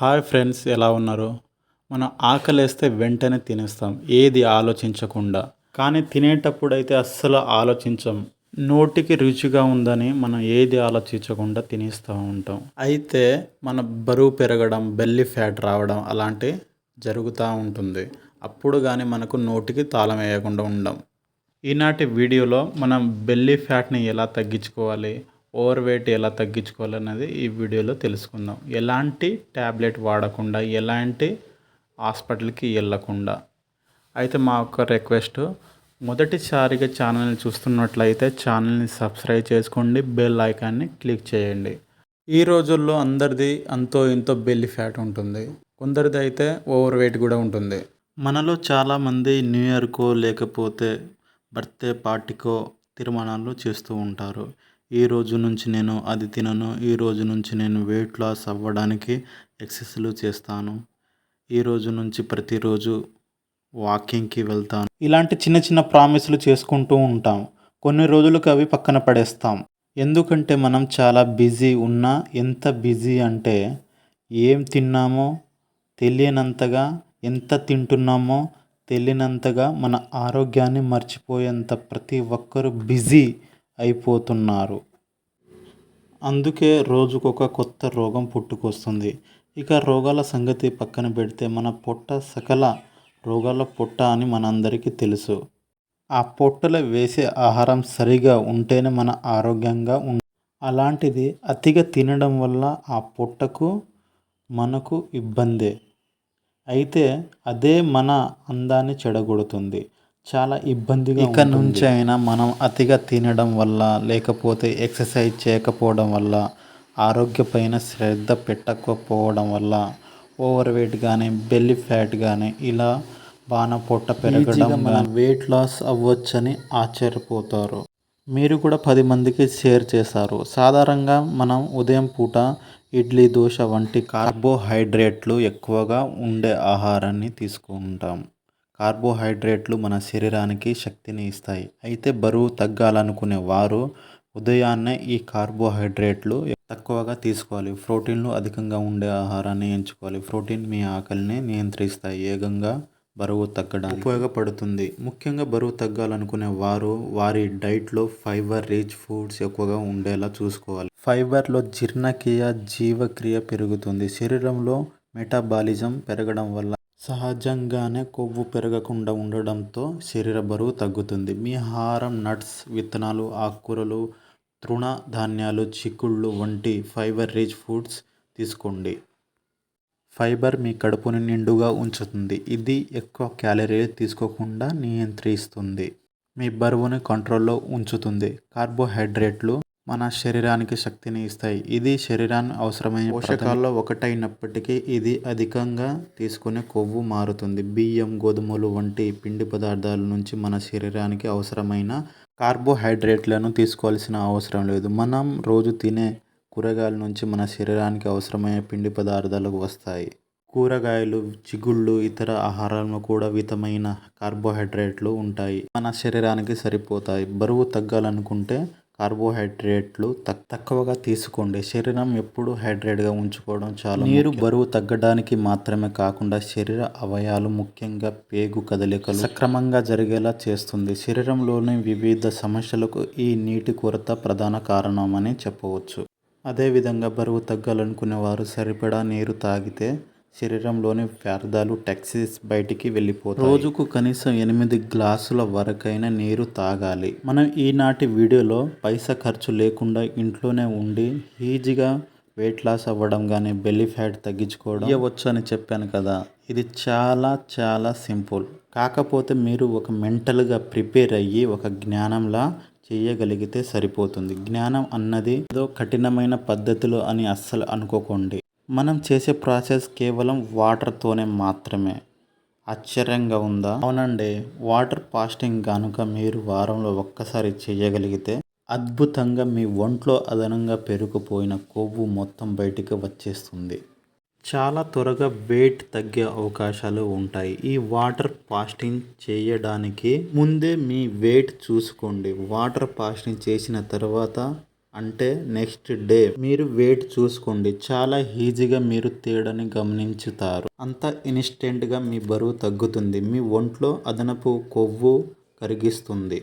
Hi friends ఎలా ఉన్నారు? మనం ఆకలేస్తే వెంటనే తినేస్తాం ఏది ఆలోచించకుండా. కానీ తినేటప్పుడు అయితే అస్సలు ఆలోచించం. నోటికి రుచిగా ఉందని మనం ఏది ఆలోచించకుండా తినేస్తూ ఉంటాం. అయితే మన బరువు పెరగడం బెల్లి ఫ్యాట్ రావడం అలాంటి జరుగుతూ ఉంటుంది. అప్పుడు కానీ మనకు నోటికి తాళం వేయకుండా ఉండం. ఈనాటి వీడియోలో మనం బెల్లీ ఫ్యాట్ని ఎలా తగ్గించుకోవాలి? ఓవర్ వెయిట్ ఎలా తగ్గించుకోవాలన్నది ఈ వీడియోలో తెలుసుకుందాం. ఎలాంటి ట్యాబ్లెట్ వాడకుండా ఎలాంటి హాస్పిటల్కి వెళ్ళకుండా. అయితే మా యొక్క రిక్వెస్ట్ మొదటిసారిగా ఛానల్ని చూస్తున్నట్లయితే ఛానల్ని సబ్స్క్రైబ్ చేసుకోండి బెల్ ఐకాన్ని క్లిక్ చేయండి. ఈ రోజుల్లో అందరిది అంతో ఇంతో బెల్లి ఫ్యాట్ ఉంటుంది. కొందరిది అయితే ఓవర్ వెయిట్ కూడా ఉంటుంది. మనలో చాలామంది న్యూ ఇయర్కో లేకపోతే బర్త్డే పార్టీకో తీర్మానాలు చేస్తూ ఉంటారు. ఈ రోజు నుంచి నేను అది తినను ఈ రోజు నుంచి నేను వెయిట్ లాస్ అవ్వడానికి ఎక్సర్సైజ్లు చేస్తాను. ఈ రోజు నుంచి ప్రతిరోజు వాకింగ్కి వెళ్తాను. ఇలాంటి చిన్న చిన్న ప్రామిస్లు చేసుకుంటూ ఉంటాం. కొన్ని రోజులకు అవి పక్కన పడేస్తాం. ఎందుకంటే మనం చాలా బిజీ ఉన్నా ఎంత బిజీ అంటే ఏం తిన్నామో తెలియనంతగా ఎంత తింటున్నామో తెలియనంతగా మన ఆరోగ్యాన్ని మర్చిపోయేంత ప్రతి ఒక్కరూ బిజీ అయిపోతున్నారు. అందుకే రోజుకొక కొత్త రోగం పుట్టుకొస్తుంది. ఇక రోగాల సంగతి పక్కన పెడితే మన పొట్ట సకల రోగాల పొట్ట అని మనందరికీ తెలుసు. ఆ పొట్టలో వేసే ఆహారం సరిగా ఉంటేనే మన ఆరోగ్యంగా ఉం అలాంటిది అతిగా తినడం వల్ల ఆ పొట్టకు మనకు ఇబ్బందే. అయితే అదే మన అందాన్ని చెడగొడుతుంది. చాలా ఇబ్బందిగా ఇక నుంచి అయినా మనం అతిగా తినడం వల్ల లేకపోతే ఎక్సర్సైజ్ చేయకపోవడం వల్ల ఆరోగ్యపైన శ్రద్ధ పెట్టకపోవడం వల్ల ఓవర్ వెయిట్ కానీ బెల్లి ఫ్యాట్ కానీ ఇలా బాణ పొట్ట పెరగడం వెయిట్ లాస్ అవ్వచ్చని ఆశ్చర్యపోతారు. మీరు కూడా పది మందికి షేర్ చేశారు. సాధారణంగా మనం ఉదయం పూట ఇడ్లీ దోశ వంటి కార్బోహైడ్రేట్లు ఎక్కువగా ఉండే ఆహారాన్ని తీసుకుంటాం. కార్బోహైడ్రేట్లు మన శరీరానికి శక్తిని ఇస్తాయి. అయితే బరువు తగ్గాలనుకునే వారు ఉదయాన్నే ఈ కార్బోహైడ్రేట్లు తక్కువగా తీసుకోవాలి. ప్రోటీన్లు అధికంగా ఉండే ఆహారాన్ని ఎంచుకోవాలి. ప్రోటీన్ మీ ఆకలిని నియంత్రిస్తాయి. వేగంగా బరువు తగ్గడానికి ఉపయోగపడుతుంది. ముఖ్యంగా బరువు తగ్గాలనుకునే వారు వారి డైట్లో ఫైబర్ రిచ్ ఫుడ్స్ ఎక్కువగా ఉండేలా చూసుకోవాలి. ఫైబర్లో జీర్ణక్రియ జీవక్రియ పెరుగుతుంది. శరీరంలో మెటాబాలిజం పెరగడం వల్ల సహజంగానే కొవ్వు పెరగకుండా ఉండడంతో శరీర బరువు తగ్గుతుంది. మీ ఆహారం నట్స్ విత్తనాలు ఆకుకూరలు తృణ ధాన్యాలు చిక్కుళ్ళు వంటి ఫైబర్ రిచ్ ఫుడ్స్ తీసుకోండి. ఫైబర్ మీ కడుపుని నిండుగా ఉంచుతుంది. ఇది ఎక్కువ క్యాలరీలు తీసుకోకుండా నియంత్రిస్తుంది. మీ బరువుని కంట్రోల్లో ఉంచుతుంది. కార్బోహైడ్రేట్లు మన శరీరానికి శక్తిని ఇస్తాయి. ఇది శరీరాన్ని అవసరమైన పోషకాల్లో ఒకటైనప్పటికీ ఇది అధికంగా తీసుకునే కొవ్వు మారుతుంది. బియ్యం గోధుమలు వంటి పిండి పదార్థాల నుంచి మన శరీరానికి అవసరమైన కార్బోహైడ్రేట్లను తీసుకోవాల్సిన అవసరం లేదు. మనం రోజు తినే కూరగాయల నుంచి మన శరీరానికి అవసరమైన పిండి పదార్థాలు వస్తాయి. కూరగాయలు చిగుళ్ళు ఇతర ఆహారాలను కూడా వితమైన కార్బోహైడ్రేట్లు ఉంటాయి. మన శరీరానికి సరిపోతాయి. బరువు తగ్గాలనుకుంటే కార్బోహైడ్రేట్లు తక్ తక్కువగా తీసుకోండి. శరీరం ఎప్పుడు హైడ్రేట్గా ఉంచుకోవడం చాలా నీరు బరువు తగ్గడానికి మాత్రమే కాకుండా శరీర అవయాలు ముఖ్యంగా పేగు కదలికలు సక్రమంగా జరిగేలా చేస్తుంది. శరీరంలోని వివిధ సమస్యలకు ఈ నీటి కొరత ప్రధాన కారణమని చెప్పవచ్చు. అదేవిధంగా బరువు తగ్గాలనుకునే వారు సరిపడా నీరు తాగితే శరీరంలోని వ్యర్థాలు టాక్సిన్స్ బయటికి వెళ్ళిపోతాయి. రోజుకు కనీసం ఎనిమిది గ్లాసుల వరకైనా నీరు తాగాలి. మనం ఈనాటి వీడియోలో పైసా ఖర్చు లేకుండా ఇంట్లోనే ఉండి ఈజీగా వెయిట్ లాస్ అవ్వడం కానీ బెల్లీ ఫ్యాట్ తగ్గించుకోవడం ఇవ్వచ్చు అని చెప్పాను కదా. ఇది చాలా చాలా సింపుల్. కాకపోతే మీరు ఒక మెంటల్గా ప్రిపేర్ అయ్యి ఒక జ్ఞానంలా చేయగలిగితే సరిపోతుంది. జ్ఞానం అన్నది ఏదో కఠినమైన పద్ధతులు అని అస్సలు అనుకోకండి. మనం చేసే ప్రాసెస్ కేవలం వాటర్తోనే మాత్రమే. ఆశ్చర్యంగా ఉందా? అవునండి. వాటర్ ఫాస్టింగ్ కనుక మీరు వారంలో ఒక్కసారి చేయగలిగితే అద్భుతంగా మీ ఒంట్లో అదనంగా పెరిగిపోయిన కొవ్వు మొత్తం బయటికి వచ్చేస్తుంది. చాలా త్వరగా వెయిట్ తగ్గే అవకాశాలు ఉంటాయి. ఈ వాటర్ ఫాస్టింగ్ చేయడానికి ముందే మీ వెయిట్ చూసుకోండి. వాటర్ ఫాస్టింగ్ చేసిన తర్వాత అంటే నెక్స్ట్ డే మీరు వెయిట్ చూసుకోండి. చాలా ఈజీగా మీరు తేడాని గమనించుతారు. అంత ఇన్స్టెంట్గా మీ బరువు తగ్గుతుంది. మీ ఒంట్లో అదనపు కొవ్వు కరిగిస్తుంది.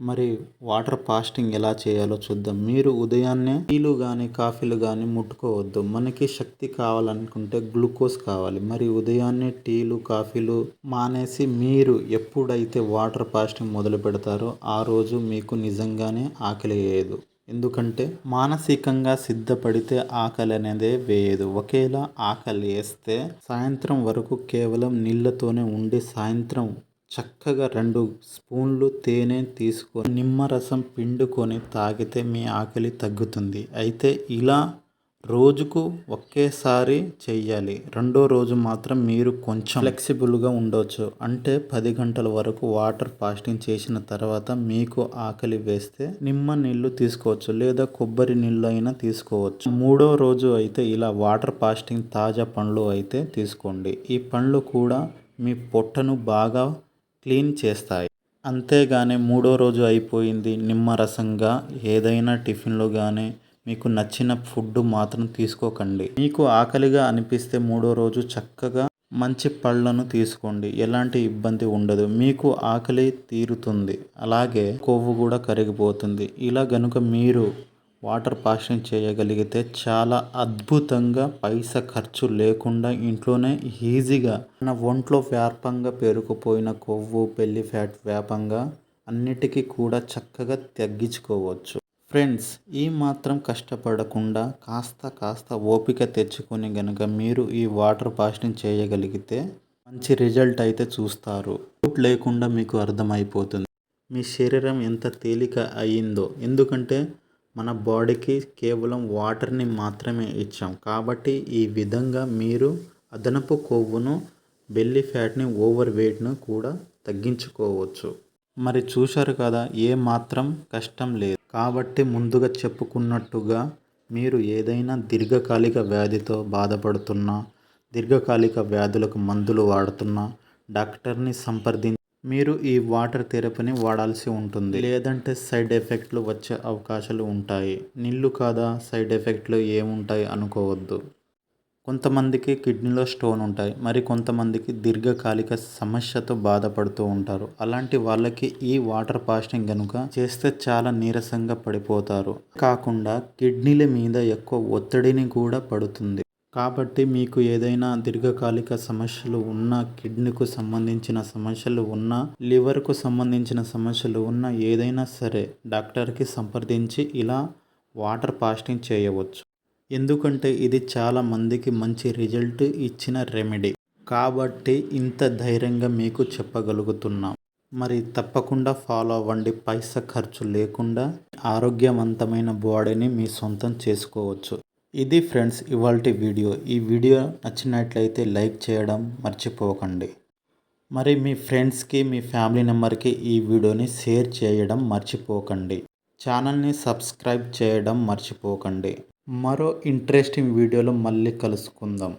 మరి వాటర్ ఫాస్టింగ్ ఎలా చేయాలో చూద్దాం. మీరు ఉదయాన్నే టీలు కానీ కాఫీలు కానీ ముట్టుకోవద్దు. మనకి శక్తి కావాలనుకుంటే గ్లూకోజ్ కావాలి. మరి ఉదయాన్నే టీలు కాఫీలు మానేసి మీరు ఎప్పుడైతే వాటర్ ఫాస్టింగ్ మొదలు పెడతారో ఆ రోజు మీకు నిజంగానే ఆకలి వేయదు. ఎందుకంటే మానసికంగా సిద్ధపడితే ఆకలి అనేదే వేయదు ఒకేలా ఆకలి వేస్తే సాయంత్రం వరకు కేవలం నీళ్ళతోనే ఉండి సాయంత్రం చక్కగా రెండు స్పూన్లు తేనె తీసుకొని నిమ్మరసం పిండుకొని తాగితే మీ ఆకలి తగ్గుతుంది. అయితే ఇలా రోజుకు ఒకేసారి చేయాలి రెండో రోజు మాత్రం మీరు కొంచెం ఫ్లెక్సిబుల్గా ఉండవచ్చు అంటే పది గంటల వరకు వాటర్ ఫాస్టింగ్ చేసిన తర్వాత మీకు ఆకలి వేస్తే నిమ్మ నీళ్ళు తీసుకోవచ్చు లేదా కొబ్బరి నీళ్ళు అయినా తీసుకోవచ్చు. మూడో రోజు అయితే ఇలా వాటర్ ఫాస్టింగ్ తాజా పండ్లు అయితే తీసుకోండి. ఈ పండ్లు కూడా మీ పొట్టను బాగా క్లీన్ చేస్తాయి. అంతేగాని మూడో రోజు అయిపోయింది నిమ్మరసంగా ఏదైనా టిఫిన్లో కానీ మీకు నచ్చిన ఫుడ్ మాత్రం తీసుకోకండి. మీకు ఆకలిగా అనిపిస్తే మూడో రోజు చక్కగా మంచి పళ్ళను తీసుకోండి. ఎలాంటి ఇబ్బంది ఉండదు. మీకు ఆకలి తీరుతుంది. అలాగే కొవ్వు కూడా కరిగిపోతుంది. ఇలా గనుక మీరు వాటర్ పాషింగ్ చేయగలిగితే చాలా అద్భుతంగా పైసా ఖర్చు లేకుండా ఇంట్లోనే ఈజీగా మన ఒంట్లో వ్యాపంగా పేరుకుపోయిన కొవ్వు పెళ్ళి ఫ్యాట్ వ్యాపంగా అన్నిటికీ కూడా చక్కగా తగ్గించుకోవచ్చు. ఫ్రెండ్స్ ఈ మాత్రం కష్టపడకుండా కాస్త కాస్త ఓపిక తెచ్చుకొని గనక మీరు ఈ వాటర్ ఫాస్టింగ్ చేయగలిగితే మంచి రిజల్ట్ అయితే చూస్తారు. డౌట్ లేకుండా మీకు అర్థమైపోతుంది. మీ శరీరం ఎంత తేలిక అయ్యిందో. ఎందుకంటే మన బాడీకి కేవలం వాటర్ని మాత్రమే ఇచ్చాం. కాబట్టి ఈ విధంగా మీరు అదనపు కొవ్వును బెల్లీ ఫ్యాట్ని ఓవర్ వెయిట్ను కూడా తగ్గించుకోవచ్చు. మరి చూశారు కదా ఏ మాత్రం కష్టం లేదు. కాబట్టి ముందుగా చెప్పుకున్నట్టుగా మీరు ఏదైనా దీర్ఘకాలిక వ్యాధితో బాధపడుతున్నా దీర్ఘకాలిక వ్యాధులకు మందులు వాడుతున్నా డాక్టర్ని సంప్రదించి మీరు ఈ వాటర్ థెరపీని వాడాల్సి ఉంటుంది. లేదంటే సైడ్ ఎఫెక్ట్లు వచ్చే అవకాశాలు ఉంటాయి. నీళ్ళు కాదా? సైడ్ ఎఫెక్ట్లు ఏముంటాయి అనుకోవద్దు. కొంతమందికి కిడ్నీలో స్టోన్ ఉంటాయి మరి కొంతమందికి దీర్ఘకాలిక సమస్యతో బాధపడుతూ ఉంటారు. అలాంటి వాళ్ళకి ఈ వాటర్ ఫాస్టింగ్ కనుక చేస్తే చాలా నీరసంగా పడిపోతారు. కాకుండా కిడ్నీల మీద ఎక్కువ ఒత్తిడిని కూడా పడుతుంది. కాబట్టి మీకు ఏదైనా దీర్ఘకాలిక సమస్యలు ఉన్నా కిడ్నీకు సంబంధించిన సమస్యలు ఉన్నా లివర్కు సంబంధించిన సమస్యలు ఉన్న ఏదైనా సరే డాక్టర్కి సంప్రదించి ఇలా వాటర్ ఫాస్టింగ్ చేయవచ్చు. ఎందుకంటే ఇది చాలా మందికి మంచి రిజల్ట్ ఇచ్చిన రెమెడీ. కాబట్టి ఇంత ధైర్యంగా మీకు చెప్పగలుగుతున్నాం. మరి తప్పకుండా ఫాలో అవ్వండి. పైసా ఖర్చు లేకుండా ఆరోగ్యవంతమైన బాడీని మీ సొంతం చేసుకోవచ్చు. ఇది ఫ్రెండ్స్ ఇవాళ వీడియో. ఈ వీడియో నచ్చినట్లయితే లైక్ చేయడం మర్చిపోకండి. మరి మీ ఫ్రెండ్స్కి మీ ఫ్యామిలీ మెంబర్కి ఈ వీడియోని షేర్ చేయడం మర్చిపోకండి. ఛానల్ని సబ్స్క్రైబ్ చేయడం మర్చిపోకండి. మరో ఇంట్రెస్టింగ్ వీడియోలో మళ్ళీ కలుసుకుందాం.